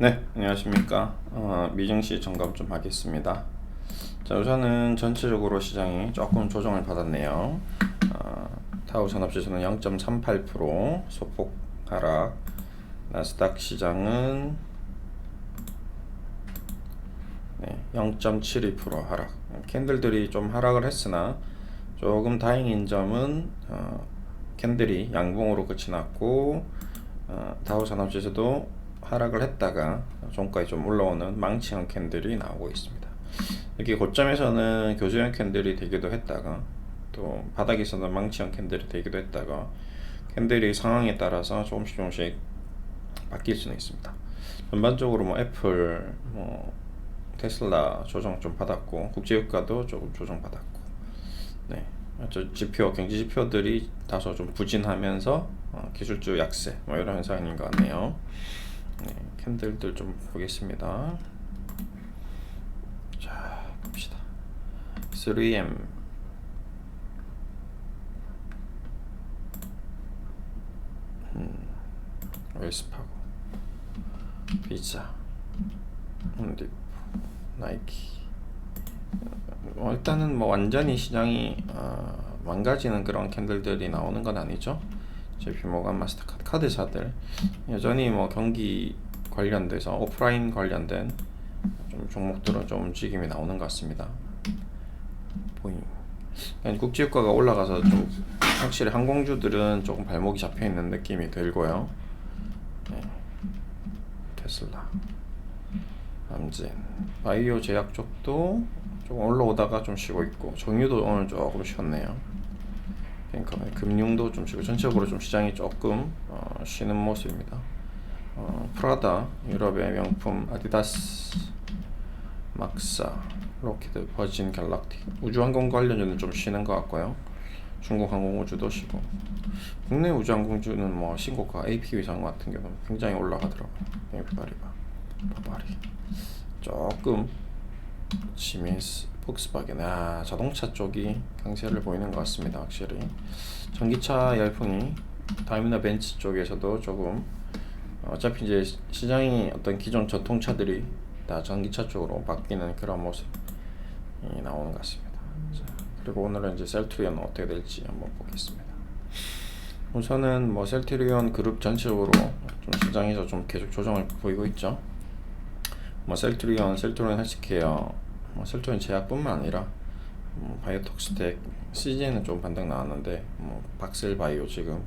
네, 안녕하십니까. 어, 미증시 점검 좀 하겠습니다. 자, 우선은 전체적으로 시장이 조금 조정을 받았네요. 어, 타우 산업지수는 0.38% 소폭 하락. 나스닥 시장은 네, 0.72% 하락. 캔들들이 좀 하락을 했으나 조금 다행인 점은 어, 캔들이 양봉으로 끝이 났고 어, 다우 산업지수도 하락을 했다가 종가에 좀 올라오는 망치형 캔들이 나오고 있습니다. 여기 고점에서는 교수형 캔들이 되기도 했다가 또 바닥에서는 망치형 캔들이 되기도 했다가 캔들이 상황에 따라서 조금씩 조금씩 바뀔 수는 있습니다. 전반적으로 뭐 애플, 뭐 테슬라 조정 좀 받았고 국제유가도 조금 조정 받았고 네. 저 지표 경제 지표들이 다소 좀 부진하면서 어, 기술주 약세 뭐 이런 현상인 것 같네요. 네, 캔들들 좀 보겠습니다. 자, 봅시다. 3M 음, 웨스파고 피자 홈디포 나이키 어, 일단은 뭐 완전히 시장이 어, 망가지는 그런 캔들들이 나오는 건 아니죠. JP모간 마스터카드 카드사들 여전히 뭐 경기 관련돼서 오프라인 관련된 좀 종목들은 좀 움직임이 나오는 것 같습니다. 보잉. 국제유가가 올라가서 좀 확실히 항공주들은 조금 발목이 잡혀 있는 느낌이 들고요. 네. 테슬라, 남진, 바이오 제약 쪽도 조금 올라오다가 좀 쉬고 있고 정유도 오늘 조금 쉬었네요. 그러니까 금융도 좀 쉬고 전체적으로 좀 시장이 조금 어, 쉬는 모습입니다. 어, 프라다 유럽의 명품 아디다스 막사 로키드 버진 갤럭틱 우주항공 관련주는 좀 쉬는 것 같고요. 중국 항공우주도 쉬고 국내 우주항공주는 뭐 신고가 AP 위상 같은 경우는 굉장히 올라가더라고요. 에비바리바 바바리 조금 시미스 폭스바겐. 아 자동차 쪽이 강세를 보이는 것 같습니다 확실히. 전기차 열풍이 다이미너 벤츠 쪽에서도 조금 어차피 이제 시장이 어떤 기존 전통차들이 다 전기차 쪽으로 바뀌는 그런 모습이 나오는 것 같습니다. 자, 그리고 오늘은 이제 셀트리온 어떻게 될지 한번 보겠습니다. 우선은 뭐 셀트리온 그룹 전체적으로 좀 시장에서 좀 계속 조정을 보이고 있죠. 뭐 셀트리온, 셀트리온 헬스케어 뭐 설정인 제약뿐만 아니라 뭐 바이오톡스텍 CGN은 좀 반등 나왔는데 뭐 박셀바이오 지금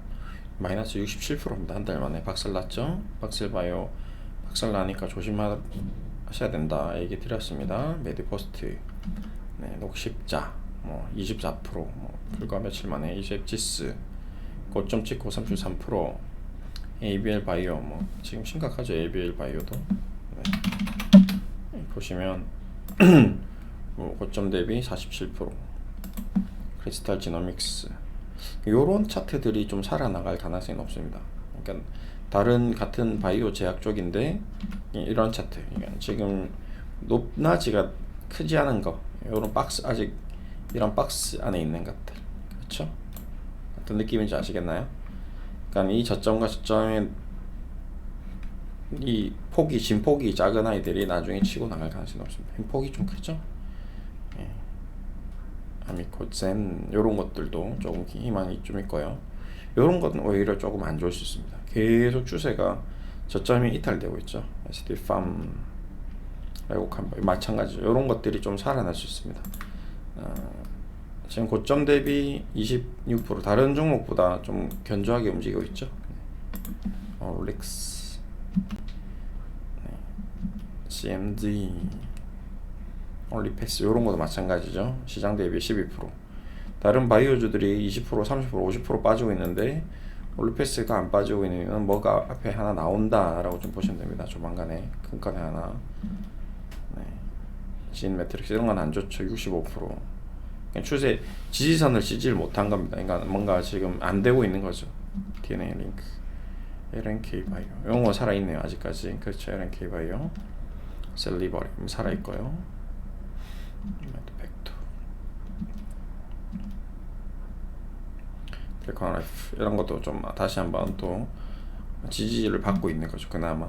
마이너스 67%입니다. 한 달 만에. 박살 났죠? 박셀바이오. 박살 나니까 조심하셔야 된다. 얘기 드렸습니다. 메디포스트. 네, 녹십자. 뭐 24%뭐 불과 며칠 만에 이셉지스. 고점 찍고 33% ABL 바이오. 뭐 지금 심각하죠? ABL 바이오도. 네. 보시면 뭐 고점 대비 47% 크리스탈 지노믹스 요런 차트들이 좀 살아나갈 가능성이 높습니다. 그러니까 다른 같은 바이오 제약 쪽인데 이런 차트 그러니까 지금 높낮이가 크지 않은 거 요런 박스 아직 이런 박스 안에 있는 것들 그렇죠? 어떤 느낌인지 아시겠나요? 그러니까 이 저점과 저점의 이 폭이 진폭이 작은 아이들이 나중에 치고 나갈 가능성이 높습니다. 폭이 좀 크죠? 예. 아미코젠 이런 것들도 조금 희망이 좀 있고요. 이런 것은 오히려 조금 안 좋을 수 있습니다. 계속 추세가 저점이 이탈되고 있죠. SD 팜, 레고캄 마찬가지죠. 이런 것들이 좀 살아날 수 있습니다. 어, 지금 고점 대비 26% 다른 종목보다 좀 견조하게 움직이고 있죠. 어, 릭스 CMD 올리패스 이런 것도 마찬가지죠. 시장 대비 12% 다른 바이오주들이 20% 30% 50% 빠지고 있는데 올리패스가 안 빠지고 있는 이유는 뭐가 앞에 하나 나온다라고 좀 보시면 됩니다. 조만간에 큰 건에 하나 네. 진 매트릭스 이런 건 안 좋죠. 65% 추세 지지선을 지지를 못한 겁니다. 그러니까 뭔가 지금 안 되고 있는 거죠. DNA 링크 LNK 바이오 이런 거 살아있네요 아직까지 그렇죠 LNK 바이오 셀리버리. 살아있고요. 벡터 캘커라이프. 이런 것도 좀 다시 한번 또 지지를 받고 있는 거죠 그나마.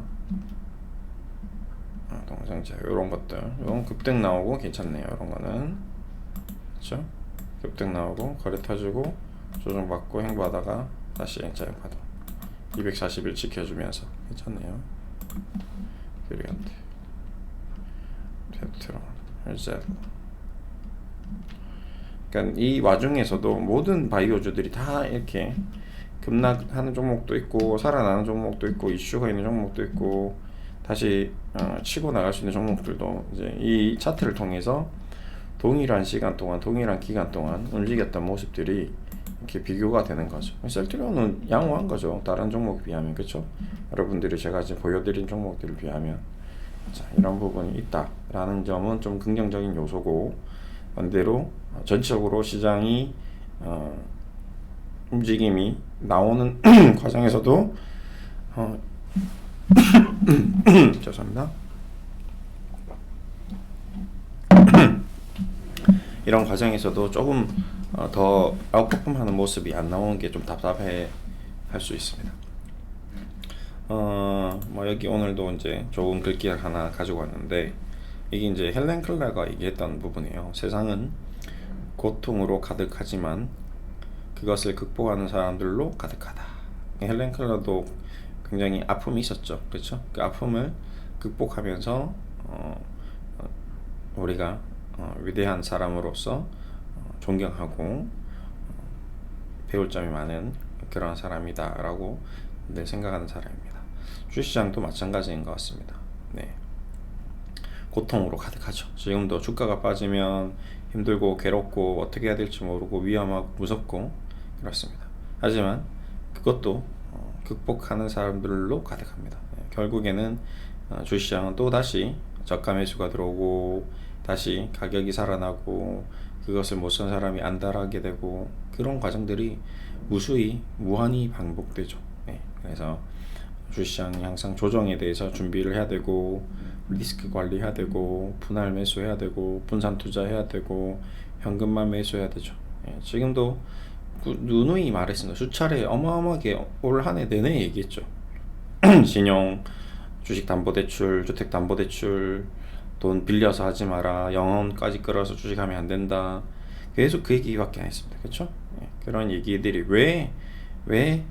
어, 동상자 이런 것들. 이런 급등 나오고 괜찮네요 이런 거는. 그렇죠 급등 나오고 거래 터지고 조정받고 행보하다가 다시 자유파동. 240일 지켜주면서 괜찮네요. 그리한테 테트론 헬셀 그러니까 이 와중에서도 모든 바이오주들이 다 이렇게 급락하는 종목도 있고 살아나는 종목도 있고 이슈가 있는 종목도 있고 다시 어, 치고 나갈 수 있는 종목들도 이제 이 차트를 통해서 동일한 시간 동안 동일한 기간 동안 움직였던 모습들이 이렇게 비교가 되는 거죠. 셀트리온은 양호한 거죠. 다른 종목에 비하면 그렇죠. 여러분들이 제가 지금 보여드린 종목들을 비하면 자, 이런 부분이 있다라는 점은 좀 긍정적인 요소고 반대로 전체적으로 시장이 어, 움직임이 나오는 과정에서도 어, 죄송합니다. 이런 과정에서도 조금 어, 더 아웃퍼폼하는 모습이 안 나오는 게 좀 답답해 할 수 있습니다. 어, 뭐 여기 오늘도 이제 좋은 글귀를 하나 가지고 왔는데 이게 이제 헬렌 클라가 얘기했던 부분이에요. 세상은 고통으로 가득하지만 그것을 극복하는 사람들로 가득하다. 헬렌 클라도 굉장히 아픔이 있었죠. 그렇죠? 그 아픔을 극복하면서 어, 어, 우리가 어, 위대한 사람으로서 어, 존경하고 어, 배울 점이 많은 그런 사람이다라고 네, 생각하는 사람입니다. 주시장도 마찬가지인 것 같습니다. 네. 고통으로 가득하죠. 지금도 주가가 빠지면 힘들고 괴롭고 어떻게 해야 될지 모르고 위험하고 무섭고 그렇습니다. 하지만 그것도 어, 극복하는 사람들로 가득합니다. 네, 결국에는 어, 주시장은 또 다시 저가 매수가 들어오고 다시 가격이 살아나고 그것을 못 산 사람이 안달하게 되고 그런 과정들이 무수히 무한히 반복되죠. 네, 그래서 주시장이 항상 조정에 대해서 준비를 해야 되고 리스크 관리해야 되고 분할 매수해야 되고 분산 투자해야 되고 현금만 매수해야 되죠. 예, 지금도 그 누누이 말했습니다. 수차례 어마어마하게 올 한 해 내내 얘기했죠. 신용, 주식 담보 대출, 주택 담보 대출, 돈 빌려서 하지 마라, 영혼까지 끌어서 주식하면 안 된다. 계속 그 얘기밖에 안 했습니다. 그렇죠? 예, 그런 얘기들이 왜 왜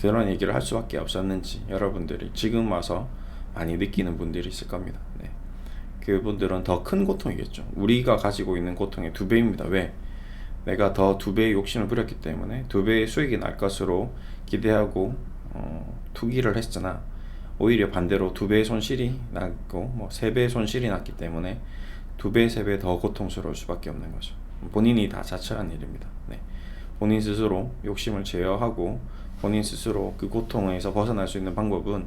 그런 얘기를 할 수밖에 없었는지 여러분들이 지금 와서 많이 느끼는 분들이 있을 겁니다. 네. 그분들은 더 큰 고통이겠죠. 우리가 가지고 있는 고통의 두 배입니다. 왜? 내가 더 두 배의 욕심을 부렸기 때문에 두 배의 수익이 날 것으로 기대하고 어, 투기를 했으나 오히려 반대로 두 배의 손실이 났고 뭐세 배의 손실이 났기 때문에 두 배, 세 배 더 고통스러울 수밖에 없는 거죠. 본인이 다 자처한 일입니다. 네. 본인 스스로 욕심을 제어하고 본인 스스로 그 고통에서 벗어날 수 있는 방법은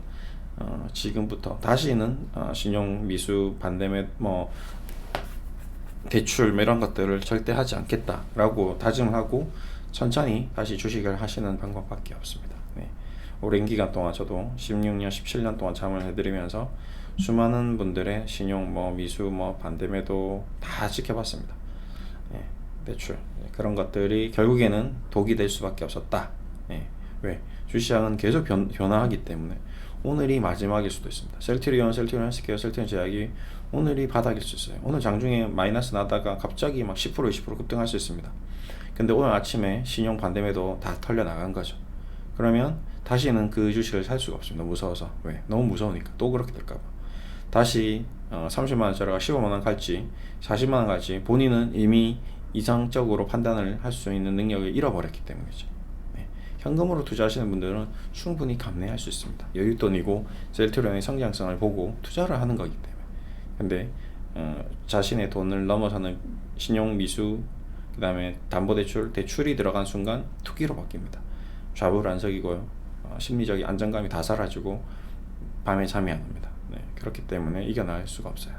어, 지금부터 다시는 어, 신용 미수 반대매 뭐 대출 뭐 이런 것들을 절대 하지 않겠다라고 다짐하고 천천히 다시 주식을 하시는 방법밖에 없습니다. 네. 오랜 기간 동안 저도 16년, 17년 동안 잠을 해드리면서 수많은 분들의 신용 뭐 미수 뭐 반대매도 다 지켜봤습니다. 네. 대출 네. 그런 것들이 결국에는 독이 될 수밖에 없었다. 네. 왜? 주시장은 계속 변, 변화하기 때문에 오늘이 마지막일 수도 있습니다. 셀트리온, 셀트리온 헬스케어, 셀트리온 제약이 오늘이 바닥일 수 있어요. 오늘 장중에 마이너스 나다가 갑자기 막 10% 20% 급등할 수 있습니다. 근데 오늘 아침에 신용 반대매도 다 털려 나간 거죠. 그러면 다시는 그 주식을 살 수가 없습니다. 무서워서. 왜? 너무 무서우니까. 또 그렇게 될까봐. 다시 어, 30만 원짜리가 15만 원 갈지 40만 원 갈지 본인은 이미 이상적으로 판단을 할 수 있는 능력을 잃어버렸기 때문이죠. 현금으로 투자하시는 분들은 충분히 감내할 수 있습니다. 여윳돈이고 셀트리온의 성장성을 보고 투자를 하는 거기 때문에. 근데 어, 자신의 돈을 넘어서는 신용 미수 그다음에 담보대출 대출이 들어간 순간 투기로 바뀝니다. 좌불안석이고요. 어, 심리적인 안정감이 다 사라지고 밤에 잠이 안 옵니다. 네, 그렇기 때문에 이겨낼 수가 없어요.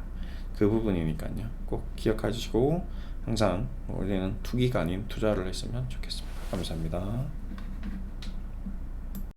그 부분이니까요. 꼭 기억하시고 항상 우리는 투기가 아닌 투자를 했으면 좋겠습니다. 감사합니다.